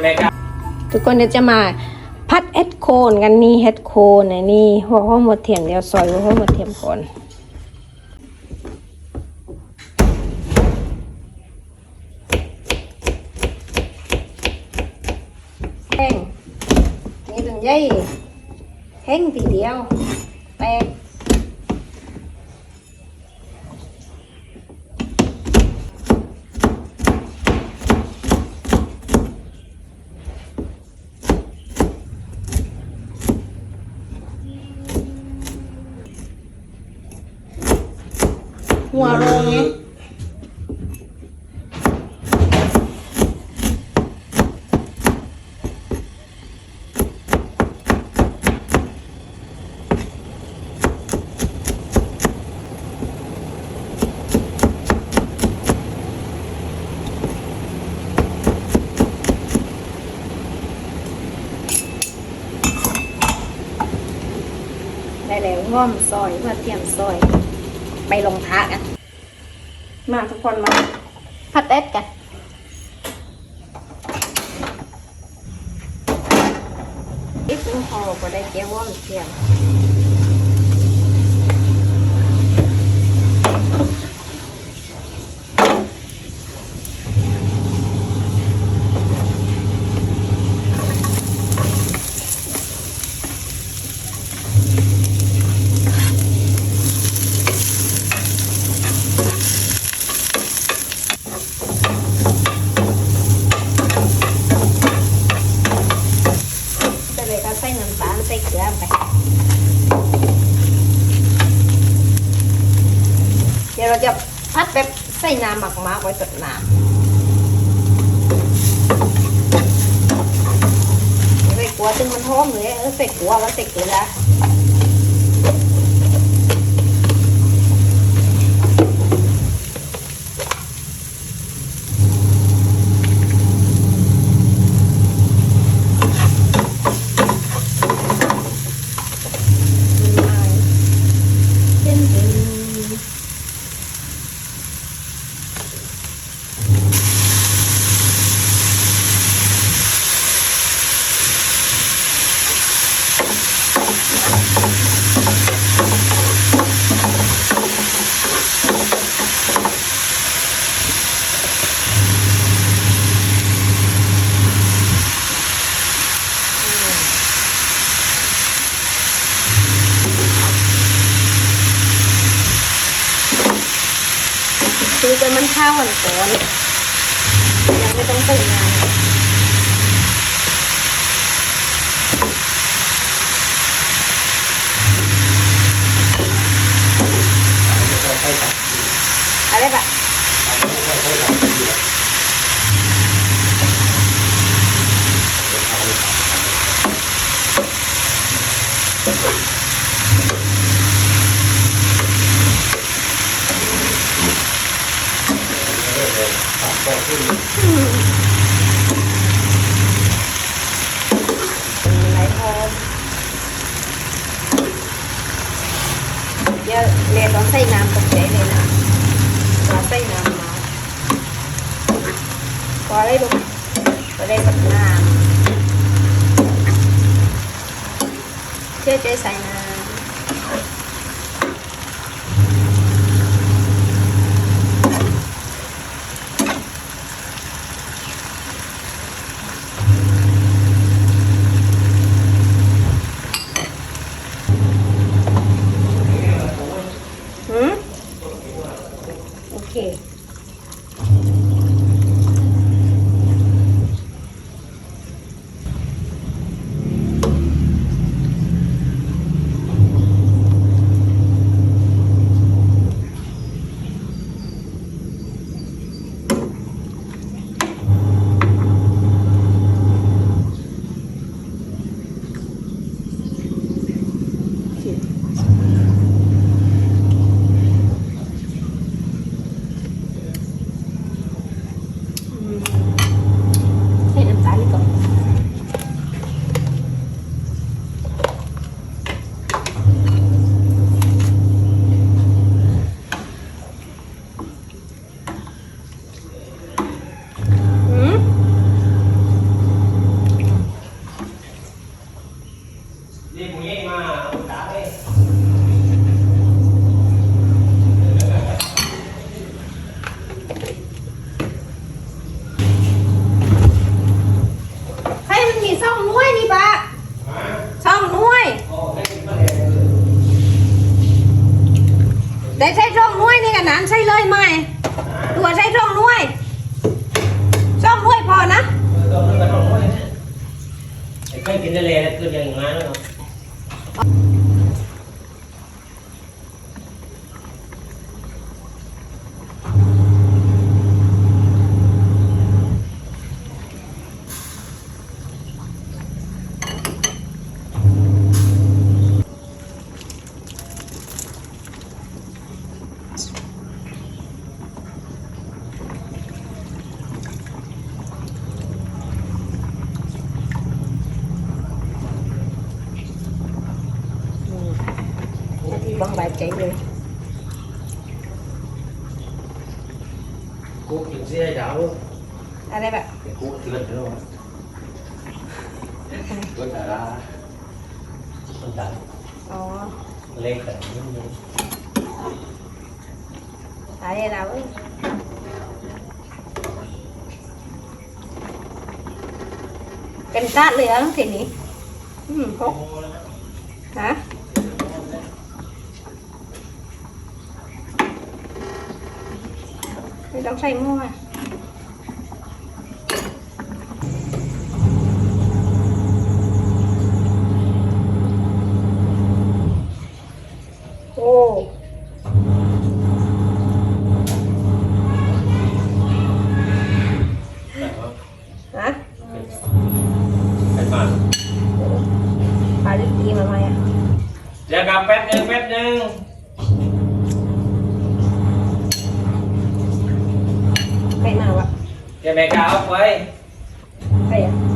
ไหมครับทุกคนเดี๋ยวจะมาพัดเฮ็ดโคนกันนี่เฮ็ดโคนนะนี่หัวข้อหมดเทียมเดี๋ยวซอยหัวข้อหมดเทียมก่อนแห้งนี่เป็นใยแห้งทีเดียวแตก หัวโรงไงได้แล้วง่อมซอยเพื่อเตรียมซอย ไปลงทะกัน มาทุกคนมาพัดเอ็ดกันอีกนึงพอก็ได้เจียวว่อมเทียมเสร็จเลยก็ใส่น้ำตาลใส่เกลือไป เดี๋ยเราจะพัดแบบใส่น้ำหมักมาไว้ตดน้ำใส่กัวจึงมันหอมเลยเออใส่กัวแล้วใส่เกลือ เป็นเป็นคือจนมันข้าวหันก่อนยังไม่ต้องปรุงน้ำอะไร ปะไหลพอเดี๋ยวเรียนต้องใส่น้ำตกใจเลยนะมาใส่น้ำมาพอได้ลูกพอได้กับน้ำเชื่อใจใส่น้ำหืม โไให้มันมีช่องน้ยนี่ปะช่องนุ้กินมาเลยแต่ใช้ช่องน้วยนี่กับนั้นใช่เลยไหมตัวใช้ช่องน้ยช่องน้ยพอนะเต่อกล้กินได้เลยนะเกินย่างงแล้วเนาะ Uh นาทีบางบายใจเลยกูกินเสียดาวอะไรแบบกูกินแล้วก็ ต่ละคนตายอ๋อเล็กแต่ไม่รู้อะไรเราเอ้ยเป็นตาเหลืองทีนี้อืมพกฮะไม่ต้องใส่มั่วโอ้ฮะเป็นมาปลาลิกีมาไหมอะเดี๋ยวกับแป๊บนึงแป๊บนึง Để mẹ cao quay. Đây ạ.